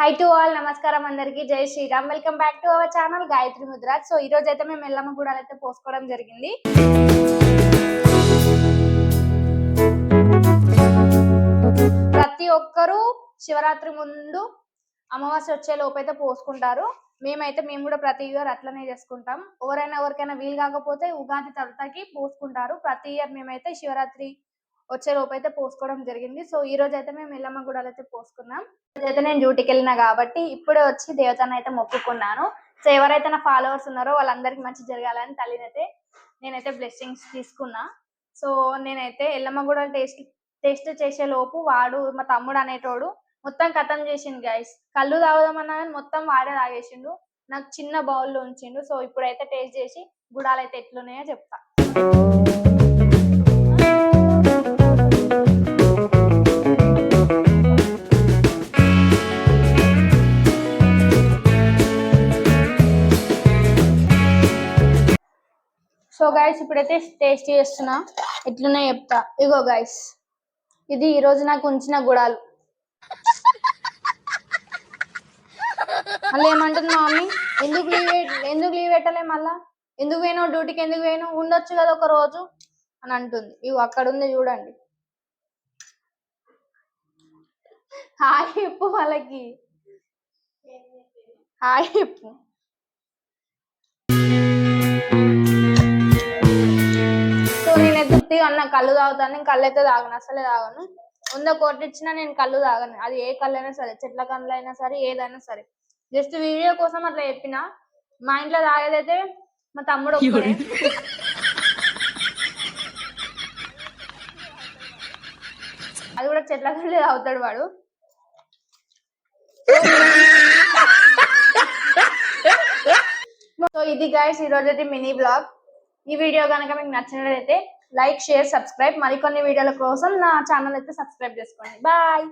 High to all నమస్కారం అందరికి. జై Shriram. Welcome back to our channel Gayatri Mudra so ఈ రోజు అయితే మేము ఎల్లమ్మ గూడాలు అయితే పోసుకోవడం జరిగింది. ప్రతి ఒక్కరూ శివరాత్రి ముందు అమావాస్య వచ్చే లోపైతే పోసుకుంటారు. మేమైతే మేము కూడా ప్రతి ఇయర్ అట్లనే చేసుకుంటాం. ఎవరైనా ఎవరికైనా వీలు కాకపోతే ఉగాది తర్వాతకి పోసుకుంటారు. ప్రతి ఇయర్ మేమైతే శివరాత్రి వచ్చే లోపు అయితే పోసుకోవడం జరిగింది. సో ఈ రోజు అయితే మేము ఎల్లమ్మ గుడాలు అయితే పోసుకున్నాం. అయితే నేను డ్యూటీకి వెళ్ళినా కాబట్టి ఇప్పుడే వచ్చి దేవతను అయితే మొక్కుకున్నాను. సో ఎవరైతే నా ఫాలోవర్స్ ఉన్నారో వాళ్ళందరికీ మంచి జరగాలని తల్లినైతే నేనైతే బ్లెస్సింగ్స్ తీసుకున్నా. సో నేనైతే ఎల్లమ్మ గుడాలు టేస్ట్ టేస్ట్ చేసే లోపు వాడు మా తమ్ముడు అనేటోడు మొత్తం కథం చేసిండు గైస్ కళ్ళు తాగుదామన్నా కానీ మొత్తం వాడే తాగేసిండు. నాకు చిన్న బౌల్లో ఉంచిండు. సో ఇప్పుడైతే టేస్ట్ చేసి గుడాలు అయితే ఎట్లున్నాయో చెప్తా. సో గాయస్ ఇప్పుడైతే టేస్ట్ చేస్తున్నా. ఎట్లున్నా చెప్తా. ఇగో గైస్ ఇది ఈ రోజు నాకు ఉంచిన గుడాలు. మళ్ళీ ఏమంటుంది మా మమ్మీ? ఎందుకు లీవ్ పెట్- ఎందుకు లీవ్ పెట్టలే మళ్ళా? ఎందుకు పోయినావు డ్యూటీకి ఎందుకు పోయినావు? ఉండొచ్చు కదా ఒక రోజు? అని అంటుంది. ఇవి అక్కడ ఉంది చూడండి. హాయ్ చెప్పు వాళ్ళకి. హాయ్ చెప్పు. అన్న కళ్ళు తాగుతాను నేను కళ్ళు అయితే తాగను అసలే తాగను. వంద కోట్లు ఇచ్చినా నేను కళ్ళు తాగను. అది ఏ కళ్ళు అయినా సరే చెట్ల కళ్ళు అయినా సరే ఏదైనా సరే. జస్ట్ వీడియో కోసం అట్లా చెప్పిన. మా ఇంట్లో తాగేదైతే మా తమ్ముడు ఒక్కడే. అది కూడా చెట్ల కళ్ళు తాగుతాడు వాడు. సో ఇది గైస్ ఈ రోజు మినీ బ్లాగ్ ఈ వీడియో కనుక మీకు నచ్చినట్లయితే లైక్ షేర్ సబ్స్క్రైబ్ మరికొన్ని వీడియోల కోసం నా ఛానల్ అయితే సబ్స్క్రైబ్ చేసుకోండి. బాయ్.